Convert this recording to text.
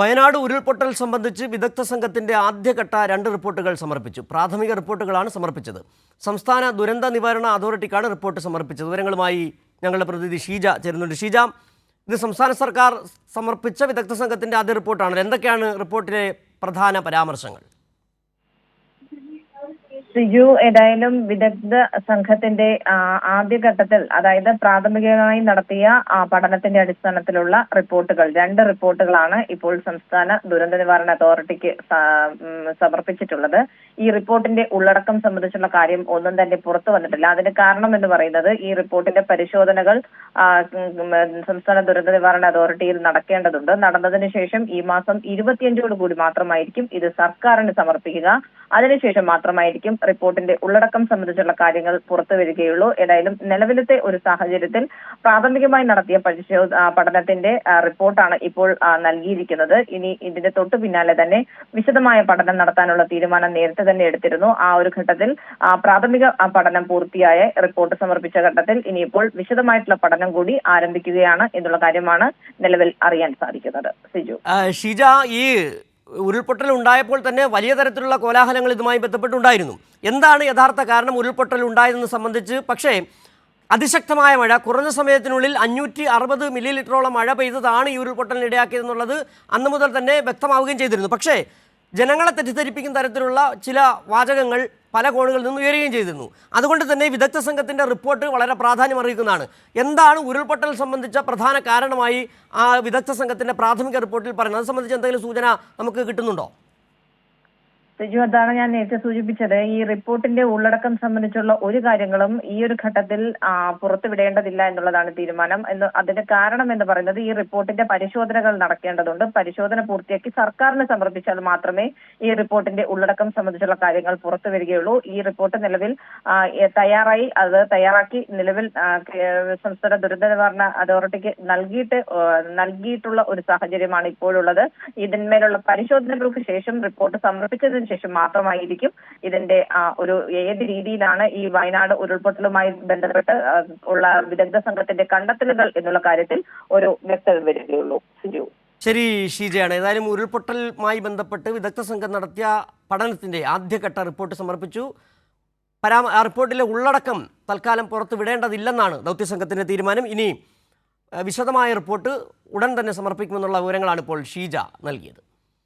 വയനാട് ഉരുൾപൊട്ടൽ സംബന്ധിച്ച് വിദഗ്ധ സംഘത്തിന്റെ ആദ്യഘട്ട രണ്ട് റിപ്പോർട്ടുകൾ സമർപ്പിച്ചു. പ്രാഥമിക റിപ്പോർട്ടുകളാണ് സമർപ്പിച്ചത്. സംസ്ഥാന ദുരന്ത നിവാരണ അതോറിറ്റിക്കാണ് റിപ്പോർട്ട് സമർപ്പിച്ചത്. വിവരങ്ങളുമായി ഞങ്ങളുടെ പ്രതിനിധി ഷീജ ചേരുന്നുണ്ട്. ഷീജ ഇത് സംസ്ഥാന സർക്കാർ സമർപ്പിച്ച വിദഗ്ധ സംഘത്തിന്റെ ആദ്യ റിപ്പോർട്ടാണ്. എന്തൊക്കെയാണ് റിപ്പോർട്ടിലെ പ്രധാന പരാമർശങ്ങൾ? സിജു ഏതായാലും വിദഗ്ധ സംഘത്തിന്റെ ആദ്യഘട്ടത്തിൽ അതായത് പ്രാഥമികമായി നടത്തിയ പഠനത്തിന്റെ അടിസ്ഥാനത്തിലുള്ള റിപ്പോർട്ടുകൾ. രണ്ട് റിപ്പോർട്ടുകളാണ് ഇപ്പോൾ സംസ്ഥാന ദുരന്ത നിവാരണ അതോറിറ്റിക്ക് സമർപ്പിച്ചിട്ടുള്ളത്. ഈ റിപ്പോർട്ടിന്റെ ഉള്ളടക്കം സംബന്ധിച്ചുള്ള കാര്യം ഒന്നും തന്നെ പുറത്തു വന്നിട്ടില്ല. അതിന് കാരണം എന്ന് പറയുന്നത് ഈ റിപ്പോർട്ടിന്റെ പരിശോധനകൾ സംസ്ഥാന ദുരന്ത നിവാരണ അതോറിറ്റിയിൽ നടക്കേണ്ടതുണ്ട്. നടന്നതിന് ശേഷം ഈ മാസം ഇരുപത്തിയഞ്ചോട് കൂടി മാത്രമായിരിക്കും ഇത് സർക്കാരിന് സമർപ്പിക്കുക. അതിനുശേഷം മാത്രമായിരിക്കും റിപ്പോർട്ടിന്റെ ഉള്ളടക്കം സംബന്ധിച്ചുള്ള കാര്യങ്ങൾ പുറത്തു വരികയുള്ളൂ. ഏതായാലും നിലവിലത്തെ ഒരു സാഹചര്യത്തിൽ പ്രാഥമികമായി നടത്തിയ പരിശോ പഠനത്തിന്റെ റിപ്പോർട്ടാണ് ഇപ്പോൾ നൽകിയിരിക്കുന്നത്. ഇനി ഇതിന്റെ തൊട്ടു പിന്നാലെ തന്നെ വിശദമായ പഠനം നടത്താനുള്ള തീരുമാനം നേരത്തെ തന്നെ എടുത്തിരുന്നു. ആ ഒരു ഘട്ടത്തിൽ പ്രാഥമിക പഠനം പൂർത്തിയായ റിപ്പോർട്ട് സമർപ്പിച്ച ഘട്ടത്തിൽ ഇനിയിപ്പോൾ വിശദമായിട്ടുള്ള പഠനം കൂടി ആരംഭിക്കുകയാണ് എന്നുള്ള കാര്യമാണ് നിലവിൽ അറിയാൻ സാധിക്കുന്നത്. സിജു. ഷീജ ഈ ഉരുൾപൊട്ടൽ ഉണ്ടായപ്പോൾ തന്നെ വലിയ തരത്തിലുള്ള കോലാഹലങ്ങൾ ഇതുമായി ബന്ധപ്പെട്ടുണ്ടായിരുന്നു. എന്താണ് യഥാർത്ഥ കാരണം ഉരുൾപൊട്ടൽ ഉണ്ടായതെന്ന് സംബന്ധിച്ച്? പക്ഷേ അതിശക്തമായ മഴ കുറഞ്ഞ സമയത്തിനുള്ളിൽ അഞ്ഞൂറ്റി അറുപത് മില്ലി ലിറ്ററോളം മഴ പെയ്തതാണ് ഈ ഉരുൾപൊട്ടലിന് ഇടയാക്കിയതെന്നുള്ളത് അന്ന് മുതൽ തന്നെ വ്യക്തമാവുകയും ചെയ്തിരുന്നു. പക്ഷേ ജനങ്ങളെ തെറ്റിദ്ധരിപ്പിക്കുന്ന തരത്തിലുള്ള ചില വാചകങ്ങൾ പല കോണുകളിൽ നിന്ന് ഉയരുകയും ചെയ്തിരുന്നു. അതുകൊണ്ട് തന്നെ വിദഗ്ധ സംഘത്തിന്റെ റിപ്പോർട്ട് വളരെ പ്രാധാന്യം അറിയിക്കുന്നതാണ് എന്താണ് ഉരുൾപൊട്ടൽ സംബന്ധിച്ച പ്രധാന കാരണമായി ആ വിദഗ്ധ സംഘത്തിന്റെ പ്രാഥമിക റിപ്പോർട്ടിൽ പറയുന്നത്? അത് സംബന്ധിച്ച് എന്തെങ്കിലും സൂചന നമുക്ക് കിട്ടുന്നുണ്ടോ? സിജു അതാണ് ഞാൻ നേരത്തെ സൂചിപ്പിച്ചത്. ഈ റിപ്പോർട്ടിന്റെ ഉള്ളടക്കം സംബന്ധിച്ചുള്ള ഒരു കാര്യങ്ങളും ഈ ഒരു ഘട്ടത്തിൽ പുറത്തുവിടേണ്ടതില്ല എന്നുള്ളതാണ് തീരുമാനം. എന്ന് അതിന്റെ കാരണം എന്ന് പറയുന്നത് ഈ റിപ്പോർട്ടിന്റെ പരിശോധനകൾ നടക്കേണ്ടതുണ്ട്. പരിശോധന പൂർത്തിയാക്കി സർക്കാരിന് സമർപ്പിച്ചാൽ മാത്രമേ ഈ റിപ്പോർട്ടിന്റെ ഉള്ളടക്കം സംബന്ധിച്ചുള്ള കാര്യങ്ങൾ പുറത്തു വരികയുള്ളൂ ഈ റിപ്പോർട്ട് നിലവിൽ തയ്യാറായി അത് തയ്യാറാക്കി നിലവിൽ സംസ്ഥാന ദുരന്ത നിവാരണ അതോറിറ്റിക്ക് നൽകിയിട്ട് നൽകിയിട്ടുള്ള ഒരു സാഹചര്യമാണ് ഇപ്പോഴുള്ളത്. ഇതിന്മേലുള്ള പരിശോധനകൾക്ക് ശേഷം റിപ്പോർട്ട് സമർപ്പിച്ചതിന് ശേഷം മാത്രമായിരിക്കും ഇതിന്റെ ഒരു ഏത് രീതിയിലാണ് ഈ വയനാട് ഉരുൾപൊട്ടലുമായി ബന്ധപ്പെട്ട് ഉള്ള വിദഗ്ധ സംഘത്തിന്റെ കണ്ടെത്തലുകൾ എന്നുള്ള കാര്യത്തിൽ ഒരു വ്യക്തത വരികയുള്ളൂ. സിജു. ശരി ഷീജയാണ്. ഏതായാലും ഉരുൾപൊട്ടലുമായി ബന്ധപ്പെട്ട് വിദഗ്ധ സംഘം നടത്തിയ പഠനത്തിന്റെ ആദ്യഘട്ട റിപ്പോർട്ട് സമർപ്പിച്ചു. പരാമ റിപ്പോർട്ടിലെ ഉള്ളടക്കം തൽക്കാലം പുറത്ത് വിടേണ്ടതില്ലെന്നാണ് ദൗത്യസംഘത്തിന്റെ തീരുമാനം. ഇനി വിശദമായ റിപ്പോർട്ട് ഉടൻ തന്നെ സമർപ്പിക്കുമെന്നുള്ള വിവരങ്ങളാണ് ഇപ്പോൾ ഷീജ നൽകിയത്.